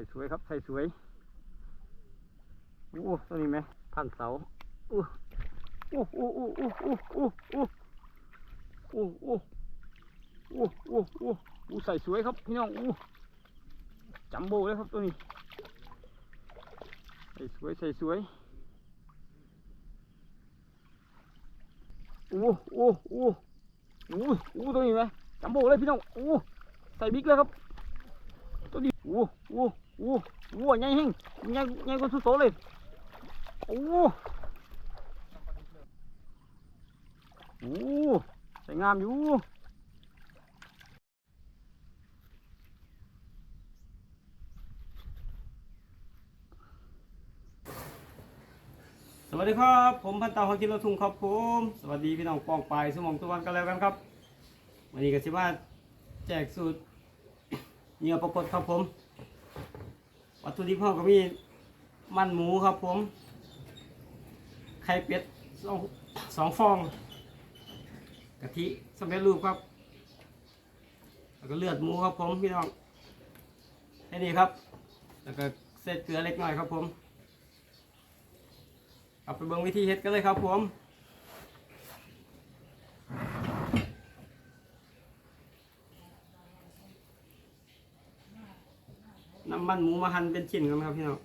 ส่สวยครับ ใส่สวยโอ้ตัวนี้ไหมพันเสาโอ้โอ้โอ้โอ้โอ้โอ้โอ้โอ้โอ้โอ้โอ้โอ้โอ้โอ้ใส่สวยครับพี่น้องโอ้จัมโบ้เลยครับตัวนี้ใส่สวยใส่สวยโอ้โอ้โอ้โอ้โอ้ตัวนี้ไหมจัมโบ้เลยพี่น้องโอ้ใส่บิ๊กเลยครับตัวนี้โอ้โอ้ โอ้โอ้ใหญ่แห้งใหญ่ใหญ่กว่าสุดโตเลย โอ้โอ้ใส่งามอยู่สวัสดีครับ ผมพันตาฮอกิโลทุงครับผมสวัสดีพี่น้องปองปลายสมองตะวันกันแล้วกันครับ วันนี้ก็สิว่าแจกสูตรเหยื่อปรากฏครับผม วัตถุดิบห้อก็มีมันหมูครับผม ไข่เป็ดสองสองฟอง กะทิสำเร็จรูปครับ แล้วก็เลือดหมูครับผมพี่น้องแค่นี้ครับ แล้วก็เศษเกลือเล็กน้อยครับผม เอาไปเบิ่งวิธีเฮ็ดกันเลยครับผม มันหมูมาหั่นเป็นชิ้นกันครับพี่น้อง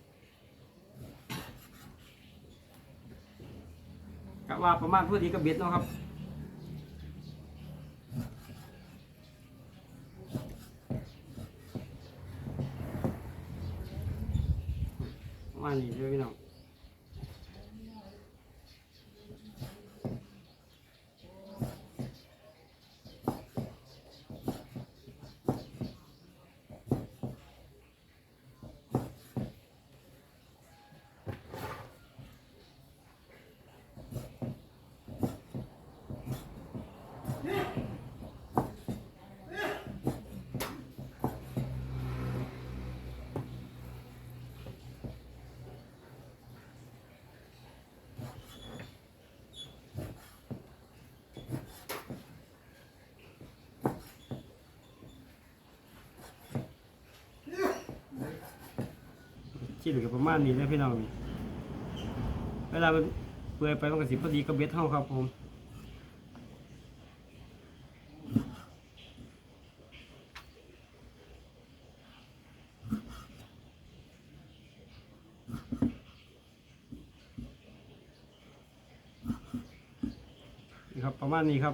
กะว่าประมาณพอดีกับเบ็ดเนาะครับมานี้เลยพี่น้อง ชิ้นก็ประมาณนี้เลยพี่น้องนี่เวลามันเปื่อยไปมันก็สิพอดีกับเบ็ดเท่าครับผมนี่ครับประมาณนี้ครับ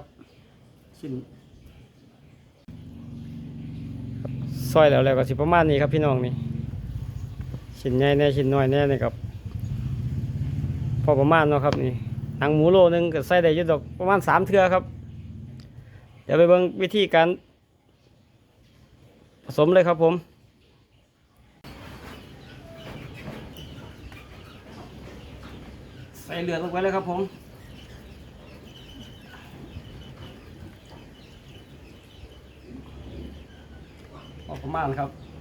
ชิ้นซอยแล้วแล้วก็สิประมาณนี้ครับพี่น้องนี่ ชิ้นใหญ่แน่ชิ้นน้อยแน่นี่ครับพอประมาณเนาะครับนี่หนังหมูโลนึงก็ใส่ได้ยุดดอกประมาณสามเทือครับ เดี๋ยวไปเบิ่งวิธีการ ผสมเลยครับผมใส่เลือดลงไปเลยครับผมพอประมาณครับ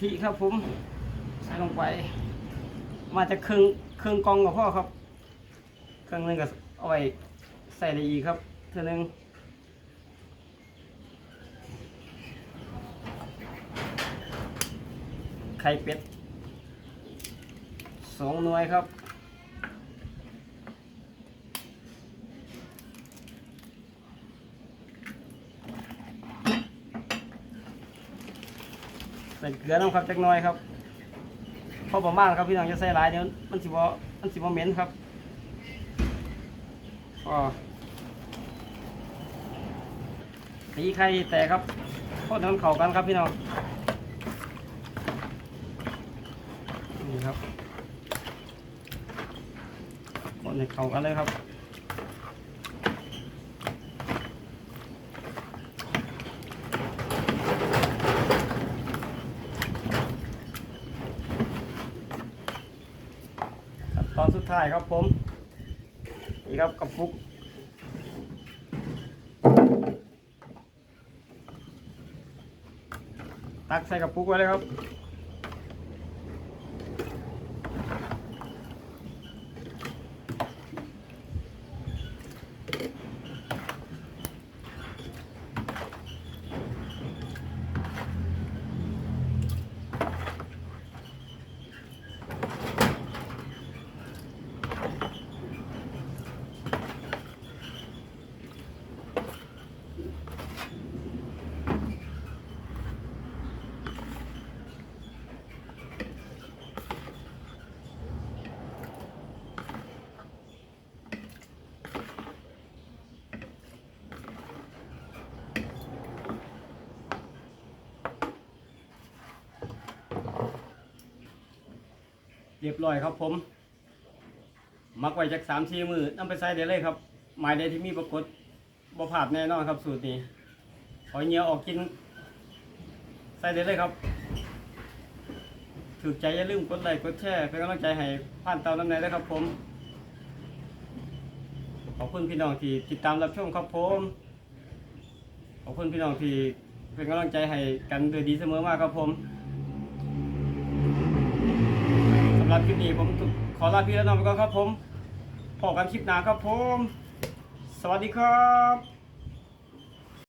ทิครับผมใส่ลงไป มาจะครึ่งครึ่งกองกับพ่อครับเครื่องหนึงก็เอาไว้ใส่ในอีครับเท่านึงไข่เป็ดสองหน่วยครับ ใส่เกลือน้ำครับจักหน่อยครับพอประมาณครับพี่น้องจะใส่หลายเดี๋ยวมันสิบ่มันสิบ่เหม็นครับก็ตีไข่แต่ครับโคตรน้ำเข่ากันครับพี่น้องนี่ครับคนให้เข้ากันเลยครับ ขั้นตอนสุ ดท้ายครับผม นี่ครับกระปุกตักใส่กระปุกไว้เลยครับ เรียบร้อยครับผมมักไว้จากสามสี่มือนำไปใส่ได้เลยครับ หมายใดที่มีปรากฏบ่ผาดแน่นอนครับสูตรนี้ขอยเหนียออกกิน ใส่ได้เลยครับถูกใจอย่าลืมกดไลค์กดแชร์เป็นกำลังใจให้ผ่านเตาน้ำในด้วยครับผม ขอบคุณพี่น้องที่ติดตามรับชมครับผม ขอบคุณพี่น้องที่เป็นกำลังใจให้กันโดยดีเสมอมากครับผม หรับคลิปนี้ผมขอลาพี่และน้องไปก่อนครับผมพบกันคลิปหน้าครับผม สวัสดีครับ